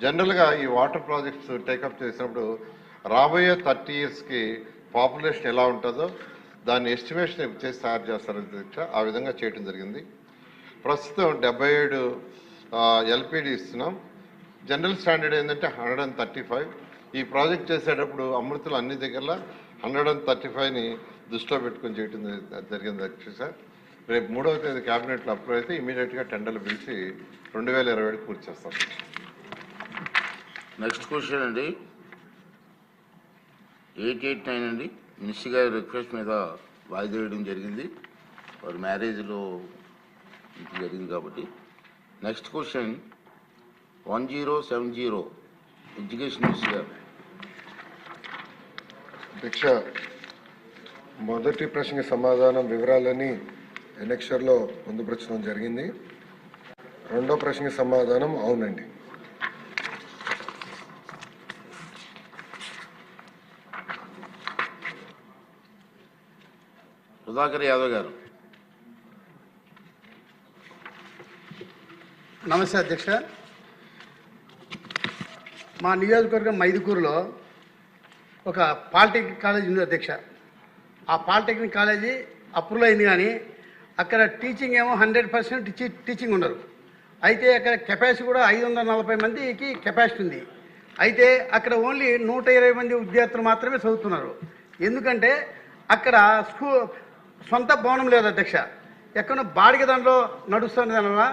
జనరల్గా ఈ water projects take up చేసినప్పుడు రాబోయే థర్టీ ఇయర్స్కి పాపులేషన్ ఎలా ఉంటుందో దాన్ని ఎస్టిమేషన్ చేసి తయారు చేస్తారు అధ్యక్ష ఆ విధంగా చేయడం జరిగింది. ప్రస్తుతం డెబ్బై ఏడు ఎల్పిడి ఇస్తున్నాం. జనరల్ స్టాండర్డ్ ఏంటంటే హండ్రెడ్ అండ్ థర్టీ ఫైవ్. ఈ ప్రాజెక్ట్ చేసేటప్పుడు అమృతులు అన్ని దగ్గర హండ్రెడ్ అండ్ థర్టీ ఫైవ్ని దృష్టిలో పెట్టుకొని చేయటం జరిగింది అధ్యక్ష సార్. రేపు మూడవ తేదీ క్యాబినెట్లో అప్రూవ్ అయితే ఇమీడియట్గా టెండర్లు పిలిచి రెండు వేల ఇరవై ఏడు పూర్తి చేస్తాం. నెక్స్ట్ క్వశ్చన్ అండి. ఎయిట్ ఎయిట్ నైన్ అండి మిస్ గారి రిక్వెస్ట్ మీద వాయిదా వేయడం జరిగింది. వారి మ్యారేజ్లో ఇది జరిగింది కాబట్టి. Next question one zero seven zero education miss గారు. దీక్ష మొదటి ప్రశ్నకి సమాధానం వివరాలని ఎనెక్షర్లో పొందుపరచడం జరిగింది. రెండో ప్రశ్నకి సమాధానం అవునండి. సుధాకర్ యాదవ్ గారు. నమస్తే అధ్యక్ష. మా నియోజకవర్గం మైదుకూరులో ఒక పాలిటెక్నిక్ కాలేజ్ ఉంది అధ్యక్ష. ఆ పాలిటెక్నిక్ కాలేజీ అప్రూవల్ అయింది కానీ అక్కడ టీచింగ్ ఏమో హండ్రెడ్ పర్సెంట్ టీచింగ్ ఉండరు. అయితే అక్కడ కెపాసిటీ కూడా ఐదు వందల నలభై మందికి కెపాసిటీ ఉంది. అయితే అక్కడ ఓన్లీ నూట ఇరవై మంది విద్యార్థులు మాత్రమే చదువుతున్నారు. ఎందుకంటే అక్కడ స్కూ సొంత భవనం లేదు అధ్యక్ష. ఎక్కడో బాడిగ దాంట్లో నడుస్తుంది దానివల్ల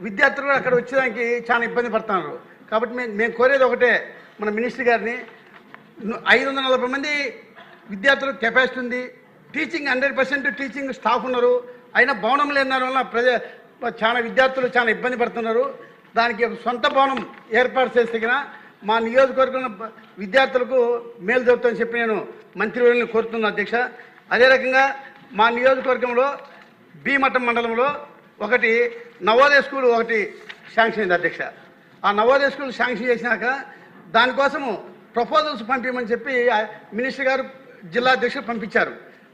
విద్యార్థులు అక్కడ వచ్చేదానికి చాలా ఇబ్బంది పడుతున్నారు. కాబట్టి మేము మేము కోరేది ఒకటే మన మినిస్టర్ గారిని ఐదు వందల నలభై మంది విద్యార్థులు కెపాసిటీ ఉంది. Teaching hundred percent teaching staff ఉన్నారు. అయినా భవనం లేని దాని వల్ల ప్రజ చాలా విద్యార్థులు చాలా ఇబ్బంది పడుతున్నారు. దానికి ఒక సొంత భవనం ఏర్పాటు చేస్తే మా నియోజకవర్గం విద్యార్థులకు మేలు జరుగుతుందని చెప్పి నేను మంత్రివర్యులను కోరుతున్నాను అధ్యక్ష. అదే రకంగా మా నియోజకవర్గంలో భీమఠం మండలంలో ఒకటి నవోదయ స్కూల్ ఒకటి శాంక్షన్ అయింది అధ్యక్ష. ఆ నవోదయ స్కూల్ శాంక్షన్ చేసినాక దానికోసము ప్రపోజల్స్ పంపించమని చెప్పి మినిస్టర్ గారు జిల్లా అధ్యక్షుడు పంపించారు.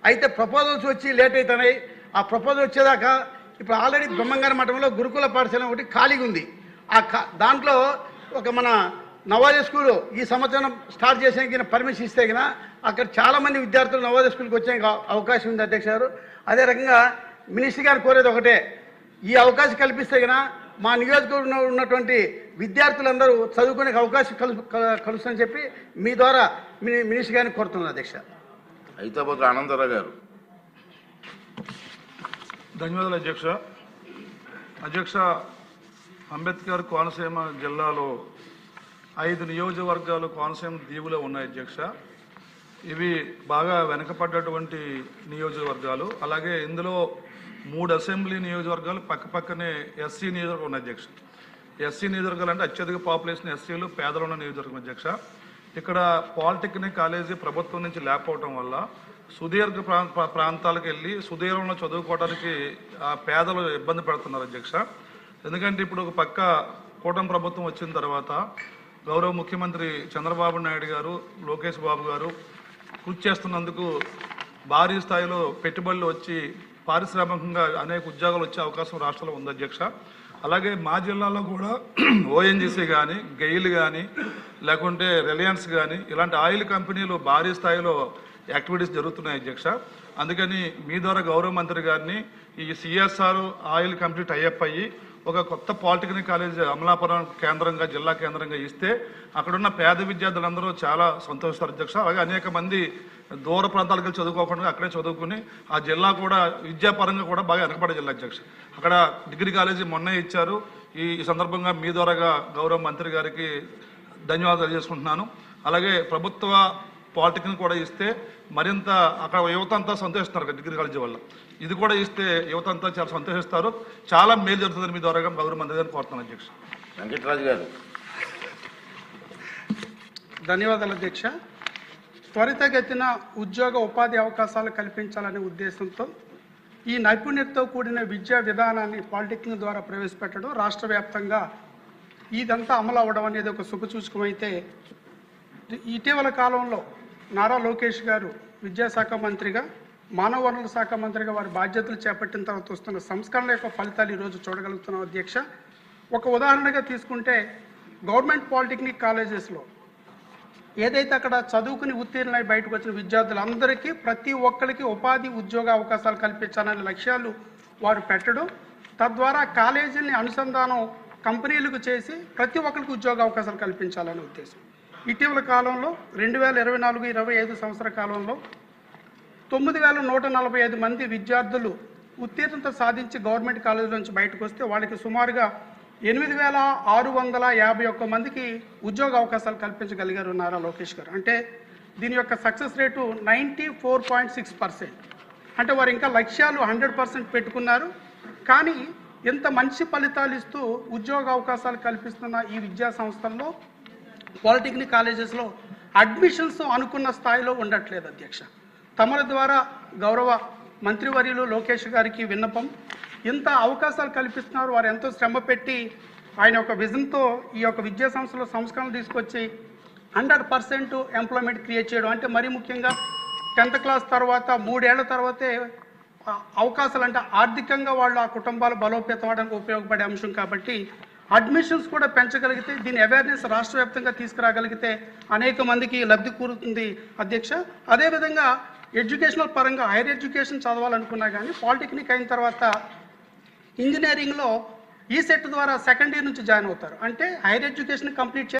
అయితే ప్రపోజల్స్ వచ్చి లేట్ అవుతున్నాయి ఆ ప్రపోజల్ వచ్చేదాకా ఇప్పుడు ఆల్రెడీ బ్రహ్మంగారి మఠంలో గురుకుల పాఠశాల ఒకటి ఖాళీగా ఉంది. ఆ కా దాంట్లో ఒక మన నవోదయ స్కూలు ఈ సంవత్సరం స్టార్ట్ చేసే పర్మిషన్ ఇస్తే గిన అక్కడ చాలా మంది విద్యార్థులు నవోదయ స్కూల్కి వచ్చే అవకాశం ఉంది అధ్యక్ష గారు. అదే రకంగా మినిస్టర్ గారు కోరేది ఒకటే ఈ అవకాశం కల్పిస్తే గిన మా నియోజకవర్గంలో ఉన్నటువంటి విద్యార్థులందరూ చదువుకునే అవకాశం కలు కల- కలుస్తుందని చెప్పి మీ ద్వారా మిని మినిస్టర్ గారిని కోరుతున్నాను అధ్యక్ష. హైదరాబాద్ ఆనందరావు గారు. ధన్యవాదాలు అధ్యక్ష. అధ్యక్ష అంబేద్కర్ కోనసీమ జిల్లాలో ఐదు నియోజకవర్గాలు కోనసీమ దీవులో ఉన్నాయి అధ్యక్ష. ఇవి బాగా వెనకపడ్డటువంటి నియోజకవర్గాలు. అలాగే ఇందులో మూడు అసెంబ్లీ నియోజకవర్గాలు పక్క పక్కనే ఎస్సీ నియోజకవర్గం ఉన్న అధ్యక్ష. ఎస్సీ నియోజకవర్గాలు అంటే అత్యధిక పాపులేషన్ ఎస్సీలు పేదలు ఉన్న నియోజకవర్గం అధ్యక్ష. ఇక్కడ పాలిటెక్నిక్ కాలేజీ ప్రభుత్వం నుంచి లేకపోవటం వల్ల సుదీర్ఘ ప్రా- ప్రాంతాలకు వెళ్ళి సుదీర్ఘంలో చదువుకోవడానికి ఆ పేదలు ఇబ్బంది పడుతున్నారు అధ్యక్ష. ఎందుకంటే ఇప్పుడు ఒక పక్క కూటమి ప్రభుత్వం వచ్చిన తర్వాత గౌరవ ముఖ్యమంత్రి చంద్రబాబు నాయుడు గారు లోకేష్ బాబు గారు కృషి చేస్తున్నందుకు భారీ స్థాయిలో పెట్టుబడులు వచ్చి పారిశ్రామికంగా అనేక ఉద్యోగాలు వచ్చే అవకాశం రాష్ట్రంలో ఉంది అధ్యక్ష. అలాగే మా జిల్లాలో కూడా ఓఎన్జీసీ కానీ గెయిల్ కానీ లేకుంటే రిలయన్స్ కానీ ఇలాంటి ఆయిల్ కంపెనీలు భారీ స్థాయిలో యాక్టివిటీస్ జరుగుతున్నాయి అధ్యక్ష. అందుకని మీ ద్వారా గౌరవ మంత్రి గారిని ఈ సిఎస్ఆర్ ఆయిల్ కంపెనీ టైఅప్ అయ్యి ఒక కొత్త పాలిటెక్నిక్ కాలేజ్ అమలాపురం కేంద్రంగా జిల్లా కేంద్రంగా ఇస్తే అక్కడున్న పేద విద్యార్థులందరూ చాలా సంతోషిస్తారు అధ్యక్ష. అలాగే అనేక మంది దూర ప్రాంతాలకు వెళ్ళి చదువుకోకుండా అక్కడే చదువుకుని ఆ జిల్లా కూడా విద్యాపరంగా కూడా బాగా వెనకబడే జిల్లా అధ్యక్ష. అక్కడ డిగ్రీ కాలేజీ మొన్నే ఇచ్చారు. ఈ సందర్భంగా మీ ద్వారాగా గౌరవ మంత్రి గారికి ధన్యవాదాలు చేసుకుంటున్నాను అలాగే ప్రభుత్వ పాలిటెక్నిక్ కూడా ఇస్తే మరింత అక్కడ యువత అంతా సంతోషిస్తారు డిగ్రీ కాలేజీ వల్ల. ఇది కూడా ఇస్తే యువత అంతా చాలా సంతోషిస్తారు. చాలా మేలు జరుగుతుందని మీ ద్వారా గౌరవ మంత్రి గారిని కోరుతున్నాను అధ్యక్ష. వెంకటరాజు గారు. ధన్యవాదాలు అధ్యక్ష. త్వరితగతిన ఉద్యోగ ఉపాధి అవకాశాలు కల్పించాలనే ఉద్దేశంతో ఈ నైపుణ్యతతో కూడిన విద్యా విధానాన్ని పాలిటెక్నిక్ ద్వారా ప్రవేశపెట్టడం రాష్ట్ర వ్యాప్తంగా ఇదంతా అమలు అవ్వడం అనేది ఒక శుభసూచకమైతే ఇటీవల కాలంలో నారా లోకేష్ గారు విద్యాశాఖ మంత్రిగా మానవ వనరుల శాఖ మంత్రిగా వారి బాధ్యతలు చేపట్టిన తర్వాత వస్తున్న సంస్కరణల యొక్క ఫలితాలు ఈరోజు చూడగలుగుతున్నాం అధ్యక్ష. ఒక ఉదాహరణగా తీసుకుంటే గవర్నమెంట్ పాలిటెక్నిక్ కాలేజెస్లో ఏదైతే అక్కడ చదువుకుని ఉత్తీర్ణులై బయటకు వచ్చిన విద్యార్థులందరికీ ప్రతి ఒక్కరికి ఉపాధి ఉద్యోగ అవకాశాలు కల్పించాలనే లక్ష్యాలు వారు పెట్టడం తద్వారా కాలేజీల్ని అనుసంధానం కంపెనీలకు చేసి ప్రతి ఒక్కరికి ఉద్యోగ అవకాశాలు కల్పించాలనే ఉద్దేశం. ఇటీవల కాలంలో రెండు వేల ఇరవై నాలుగు ఇరవై ఐదు సంవత్సర కాలంలో తొమ్మిది వేల నూట నలభై ఐదు మంది విద్యార్థులు ఉత్తీర్ణత సాధించి గవర్నమెంట్ కాలేజీ నుంచి బయటకు వస్తే వాళ్ళకి సుమారుగా ఎనిమిది వేల ఆరు వందల యాభై ఒక్క మందికి ఉద్యోగ అవకాశాలు కల్పించగలిగారు నారా లోకేష్ గారు. అంటే దీని యొక్క success rate ninety four point six percent. అంటే వారు ఇంకా లక్ష్యాలు హండ్రెడ్ పర్సెంట్ పెట్టుకున్నారు. కానీ ఎంత మంచి ఫలితాలు ఇస్తూ ఉద్యోగ అవకాశాలు కల్పిస్తున్న ఈ విద్యా సంస్థల్లో పాలిటెక్నిక్ కాలేజెస్లో అడ్మిషన్స్ అనుకున్న స్థాయిలో ఉండట్లేదు అధ్యక్ష. తమల ద్వారా గౌరవ మంత్రివర్యులు లోకేష్ గారికి విన్నపం. ఇంత అవకాశాలు కల్పిస్తున్నారు వారు ఎంతో శ్రమ పెట్టి ఆయన యొక్క విజన్తో ఈ యొక్క విద్యా సంస్థలో సంస్కరణలు తీసుకొచ్చి హండ్రెడ్ పర్సెంట్ ఎంప్లాయ్మెంట్ క్రియేట్ చేయడం. అంటే మరీ ముఖ్యంగా టెన్త్ క్లాస్ తర్వాత మూడేళ్ళ తర్వాతే అవకాశాలు అంటే ఆర్థికంగా వాళ్ళు ఆ కుటుంబాలు బలోపేతం అవడానికి ఉపయోగపడే అంశం కాబట్టి అడ్మిషన్స్ కూడా పెంచగలిగితే దీని అవేర్నెస్ రాష్ట్ర వ్యాప్తంగా తీసుకురాగలిగితే అనేక మందికి లబ్ధి కూరుతుంది అధ్యక్ష. అదేవిధంగా ఎడ్యుకేషనల్ పరంగా హైయర్ ఎడ్యుకేషన్ చదవాలనుకున్నా కానీ పాలిటెక్నిక్ అయిన తర్వాత ఇంజనీరింగ్లో ఈ సెట్ ద్వారా సెకండ్ ఇయర్ నుంచి జాయిన్ అవుతారు. అంటే హైయర్ ఎడ్యుకేషన్ కంప్లీట్